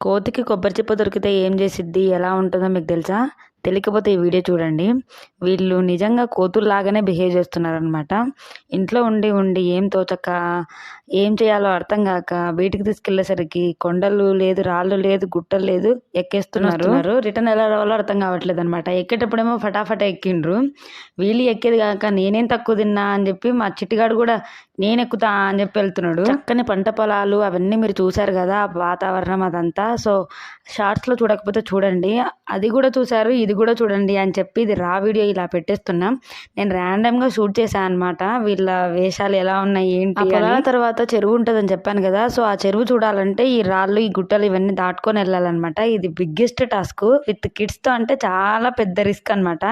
కోతికి కొబ్బరి చిప్ప దొరికితే ఏం చేసిద్ది? ఎలా ఉంటుందో మీకు తెలుసా? తెలియకపోతే ఈ వీడియో చూడండి. వీళ్ళు నిజంగా కోతుల్లాగానే బిహేవ్ చేస్తున్నారనమాట ఇంట్లో ఉండి ఉండి ఏం తోచక ఏం చేయాలో అర్థం కాక బయటికి తీసుకెళ్ళేసరికి కొండలు లేదు రాళ్ళు లేదు గుట్టలు లేదు ఎక్కేస్తున్నారు. రిటర్న్ ఎలా రావాలో అర్థం కావట్లేదు అనమాట ఎక్కేటప్పుడేమో ఫటాఫట ఎక్కిండ్రు. వీళ్ళు ఎక్కేది కాక నేనేం తక్కువ తిన్నా అని చెప్పి మా చిట్టిగాడు కూడా నేను ఎక్కుతా అని చెప్పి వెళ్తున్నాడు. చక్కని పంట పొలాలు అవన్నీ మీరు చూసారు కదా ఆ వాతావరణం అదంతా. సో షార్ట్స్లో చూడకపోతే చూడండి. అది కూడా చూసారు ఇది కూడా చూడండి అని చెప్పి ఇది రా వీడియో ఇలా పెట్టేస్తున్నాం. నేను ర్యాండమ్గా షూట్ చేశాను అనమాట వీళ్ళ వేషాలు ఎలా ఉన్నాయి ఏంటి పొలాల తర్వాత చెరువు ఉంటుందని చెప్పాను కదా. సో ఆ చెరువు చూడాలంటే ఈ రాళ్ళు ఈ గుట్టలు ఇవన్నీ దాటుకొని వెళ్ళాలన్నమాట. ఇది బిగ్గెస్ట్ టాస్క్ విత్ కిడ్స్తో అంటే చాలా పెద్ద రిస్క్ అనమాట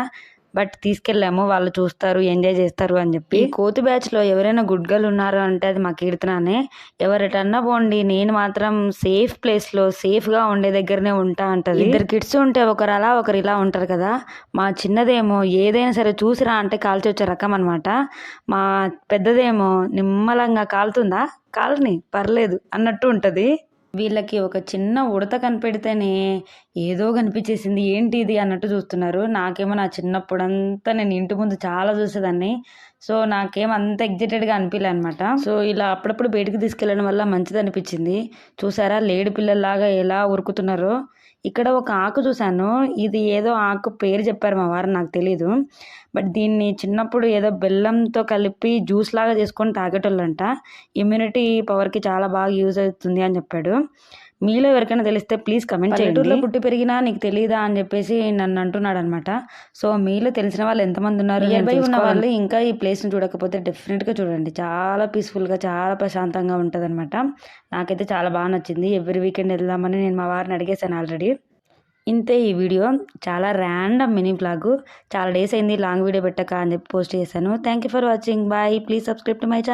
బట్ తీసుకెళ్ళాము వాళ్ళు చూస్తారు ఎంజాయ్ చేస్తారు అని చెప్పి. కోతి బ్యాచ్లో ఎవరైనా గుడ్ గర్ల్ ఉన్నారు అంటే అది మా కీర్తననే. ఎవరిటన్నా పోండి నేను మాత్రం సేఫ్ ప్లేస్లో సేఫ్గా ఉండే దగ్గరనే ఉంటా అంటది. ఇద్దరు కిడ్స్ ఉంటే ఒకరు అలా ఒకరు ఇలా ఉంటారు కదా. మా చిన్నదేమో ఏదైనా సరే చూసిరా అంటే కాల్చి వచ్చే రకం అనమాట మా పెద్దదేమో నిమ్మలంగా కాలుతుందా? కాలని పర్లేదు అన్నట్టు ఉంటది. వీళ్ళకి ఒక చిన్న ఉడత కనిపెడితేనే ఏదో కనిపించేసింది. ఏంటి ఇది అన్నట్టు చూస్తున్నారు. నాకేమో నా చిన్నప్పుడు అంతా నేను ఇంటి ముందు చాలా చూసేదాన్ని. సో నాకేం అంత ఎగ్జైటెడ్గా అనిపించలే అనమాట సో ఇలా అప్పుడప్పుడు బయటికి తీసుకెళ్ళడం వల్ల మంచిది అనిపించింది చూసారా లేడి పిల్లల్లాగా ఎలా ఉరుకుతున్నారో. ఇక్కడ ఒక ఆకు చూశాను. ఇది ఏదో ఆకు పేరు చెప్పారు మా వారు నాకు తెలీదు. బట్ దీన్ని చిన్నప్పుడు ఏదో బెల్లంతో కలిపి జ్యూస్ లాగా చేసుకొని తాగేటోళ్ళంట. ఇమ్యూనిటీ పవర్కి చాలా బాగా యూజ్ అవుతుంది అని చెప్పాడు. మీలో ఎవరికైనా తెలిస్తే ప్లీజ్ కమెంట్ చేయండి. పుట్టి పెరిగినా నీకు తెలియదా అని చెప్పేసి నన్ను అంటున్నాడు అనమాట సో మీలో తెలిసిన వాళ్ళు ఎంతమంది ఉన్నారు నియర్ బై ఉన్న వాళ్ళు ఇంకా ఈ ప్లేస్ని చూడకపోతే డెఫినెట్గా చూడండి. చాలా పీస్ఫుల్గా చాలా ప్రశాంతంగా ఉంటుంది అనమాట నాకైతే చాలా బాగా నచ్చింది. ఎవ్రీ వీకెండ్ వెళ్దామని నేను మా వారిని అడిగేశాను ఆల్రెడీ ఇంతే ఈ వీడియో. చాలా ర్యాండమ్ మినీ బ్లాగ్ చాలా డేస్ అయింది లాంగ్ వీడియో పెట్టక అని చెప్పి పోస్ట్ చేశాను. Thank you for watching bye please subscribe to my channel